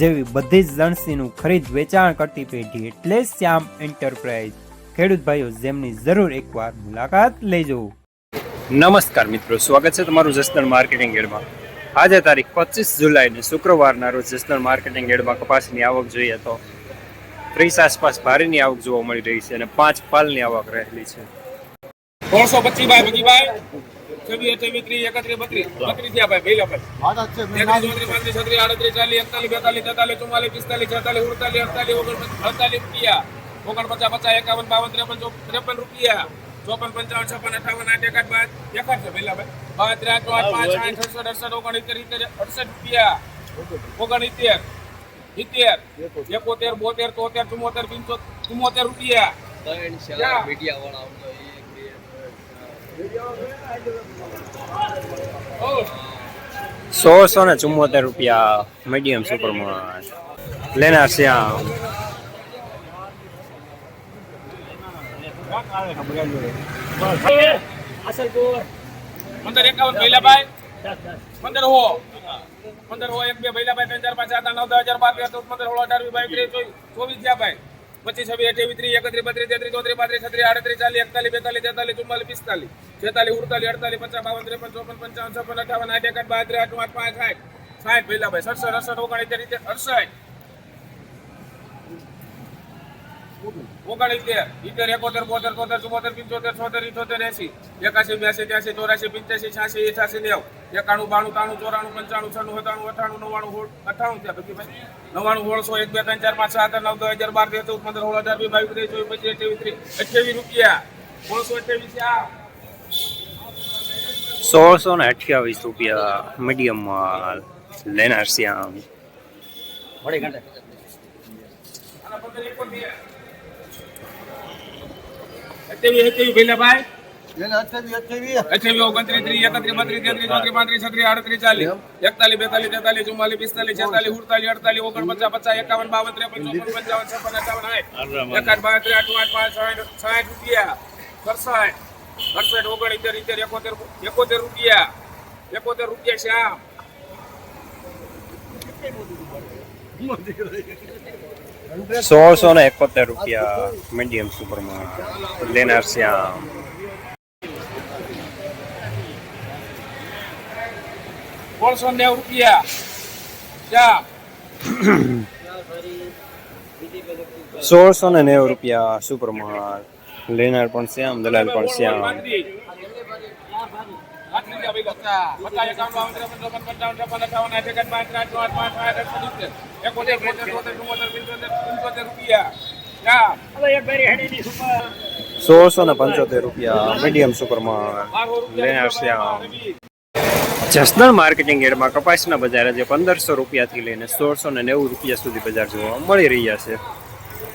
જેવી બધી જ લણસીનું ખરીદ વેચાણ કરતી પેઢી એટલે શ્યામ એન્ટરપ્રાઇઝ. ખેડૂત ભાઈઓ જેમની જરૂર એકવાર મુલાકાત લેજો. નમસ્કાર મિત્રો સ્વાગત છે તમારું જસદણ માર્કેટિંગ એડમાં. આજે તારીખ પચીસ જુલાઈને શુક્રવારના રોજ જસદણ માર્કેટિંગ એડમાં કપાસની આવક જોઈએ તો ત્રીસ આસપાસ ભારેની આવક જોવા મળી રહી છે અને પાંચ પાલની આવક રહેલી છે. સોળસો પચીસ ભાઈ છવ્વીસ અઠ્યાવીસ ત્રીસ એકત્રીસ બત્રીસ. બત્રીસ થયા ભાઈ પહેલા ભાઈ. તેત્રીસ પાંત્રીસ છત્રીસ આડત્રીસ ચાલીસ એકતાલીસ બેતાલીસ તેતાલીસ ચુમ્માલીસ પિસ્તાલીસ છેતાલીસ ઉડતાલીસ અડતાલીસ અડતાલીસ રૂપિયા. ઓગણપચાસ પચાસ એકાવન બાવન ત્રેપન ચો- ત્રેપન રૂપિયા. ચોપન પંચાવન છપ્પન અઠાવન આઠ એકાદ બાદ એકાદ છે પહેલા ભાઈ. બાર ત્રણ આઠ પાંચ સાઠ અડસઠ અડસઠ સિત્તેર અડસઠ રૂપિયા. ઓગણીતેર સિત્તેર એકોતેર બોતેર તોતેર ચુમ્મોતેર પિંચોતેર ચુમ્મોતેર રૂપિયા. ત્રણ મીડિયા વાળા સોળસો ને ચુમ્મોતેર રૂપિયા મીડિયમ સુપરમાં લેનાર શ્યામ પંદર એકાવન ભૈલાભાઈ. પંદર હો. પંદર હો, એક બે ભૈલાભાઈ, ત્રણ પાંચ આઠ, નવ, દસ હજાર બાર, તેર, ચૌદ, પંદર, સોળ, અઢાર, વીસ, બાવીસ ચોવીસ ગયા ભાઈ. પચીસ, છવ્વીસ, અઠ્યાવીસ ત્રીસ એકત્રીસ, બત્રીસ, તેત્રીસ, ચોત્રીસ, પાંત્રીસ, છત્રીસ, આડત્રીસ, ચાલીસ, એકતાલીસ, બેતાલીસ, તેતાલીસ, ચુમ્માલીસ, પિસ્તાલીસ, છેતાલીસ, ઉડતાલીસ, અડતાલીસ, પચાસ, બાવન, ત્રેપન, ચોપન, પંચાવન, છપ્પન, અઠાવન, આઠ એકાદ ત્રેસ આઠ આઠ, પાંચ, સાઠ સાઠ, ભૈલાભાઈ, સડસઠ, અડસઠ ઓગણીસ અડસઠ. ઓગણીતેર ઇતેર એકોતેર બોતેર તોતેર ચુમ્મોતેર પંચોતેર છોતેર ઇઠોતેર એસી એકાસી બ્યાસી ત્યાસી ચોરાસી પંચ્યાસી છ્યાસી એછાસી નેવું એકાણું બાણું તાણું ચોરાણું પંચાણું છનું સત્તાણું અઠાણું નવ્વાણું અઠાણું થયા પછી ભાઈ નવ્વાણું સોળસો એક બે ત્રણ ચાર પાંચ સાત નવ દસ હજાર બાર તેર ચૌદ પંદર સોળ હજાર બે બાવીસ ત્રીસ ચોવીસ પચીસ અઠ્યાવીસ ત્રીસ અઠ્યાવીસ રૂપિયા સોળસો અઠ્યાવીસ આ સોળસો ને અઠ્યાવીસ રૂપિયા મીડિયમ માલ લેનાર શ્યામ. મળી ઘંટે અને પંદર એકોતેર અઠ્યાવીસ અઠ્યાવીસ. ભૈલા ભાઈ અઠ્યાવીસ ઓગણત્રીસ ત્રીસ એકત્રીસ બત્રીસ તેત્રીસ ચોત્રીસ પાંત્રીસ છત્રીસ આડત્રીસ ચાલીસ. એકતાલીસ બેતાલીસ તેતાલીસ ચુમ્માલીસ પિસ્તાલીસ છેતાલીસ ઉડતાલીસ અડતાલીસ ઓગણપચાસ પચાસ એકાવન બાવન ત્રેપન ચોપન પંચાવન છપ્પન અઠાવન સાઠ એકાદ બાર ત્રણ આઠ આઠ પાંચ સાઠ સાઠ રૂપિયા. સડસઠ. અડસઠ ઓગણીતેર એકોતેર એકોતેર રૂપિયા. એકોતેર રૂપિયા શ્યામ. સોળસો ને એકોતેર રૂપિયા મીડિયમ સુપરમાં લેનાર શ્યામ સોળસો નેવું રૂપિયા. શ્યામ સોળસો ને નેવું રૂપિયા સુપરમાં લેનાર પણ શ્યામ દલાલ પણ શ્યામ સોળસો ને પંચોતેર રૂપિયા મીડિયમ સુપરમાં લેનાર જસદણ માર્કેટિંગ એડમાં કપાસના બજાર આજે પંદરસો રૂપિયાથી લઈને સોળસો ને નેવું રૂપિયા સુધી બજાર જોવા મળી રહ્યા છે.